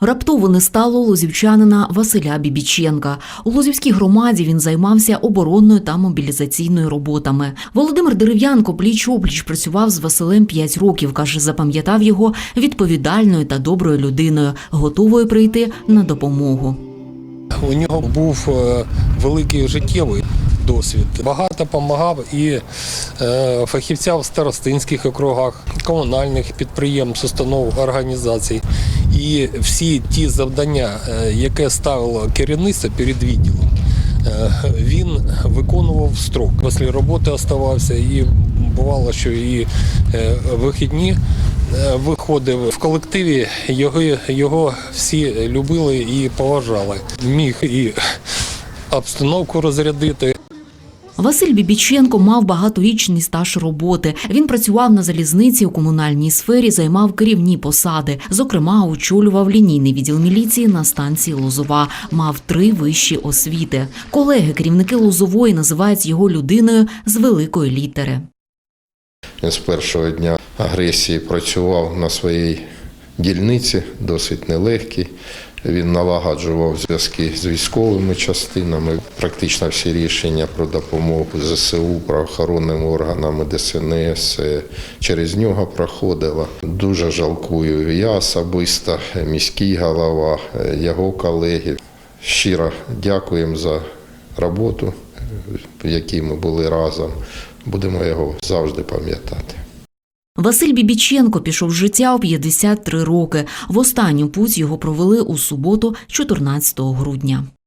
Раптово не стало лозівчанина Василя Бібіченка. У Лозівській громаді він займався оборонною та мобілізаційною роботами. Володимир Дерев'янко пліч-опліч працював з Василем 5 років. каже, запам'ятав його відповідальною та доброю людиною, готовою прийти на допомогу. У нього був е, великий життєвий досвід. Багато допомагав і е, фахівцям в старостинських округах, комунальних підприємств, установ, організацій. І всі ті завдання, е, яке ставило керівництво перед відділом, е, він виконував строк. Після роботи оставався і бувало, що і вихідні виходив в колективі. Його, його всі любили і поважали. Міг і обстановку розрядити. Василь Бібіченко мав багаторічний стаж роботи. Він працював на залізниці у комунальній сфері, займав керівні посади. Зокрема, очолював лінійний відділ міліції на станції Лозова. Мав три вищі освіти. Колеги, керівники Лозової, називають його людиною з великої літери. Він з першого дня агресії працював на своїй дільниці, досить нелегкий. Він налагоджував зв'язки з військовими частинами. Практично всі рішення про допомогу ЗСУ, правоохоронним органам ДСНС е, через нього проходило. Дуже жалкую я особисто, міський голова, е, його колеги. Щиро дякуємо за роботу, в якій ми були разом. Будемо його завжди пам'ятати. Василь Бібіченко пішов з життя у 53 роки. В останню путь його провели у суботу, 14 грудня.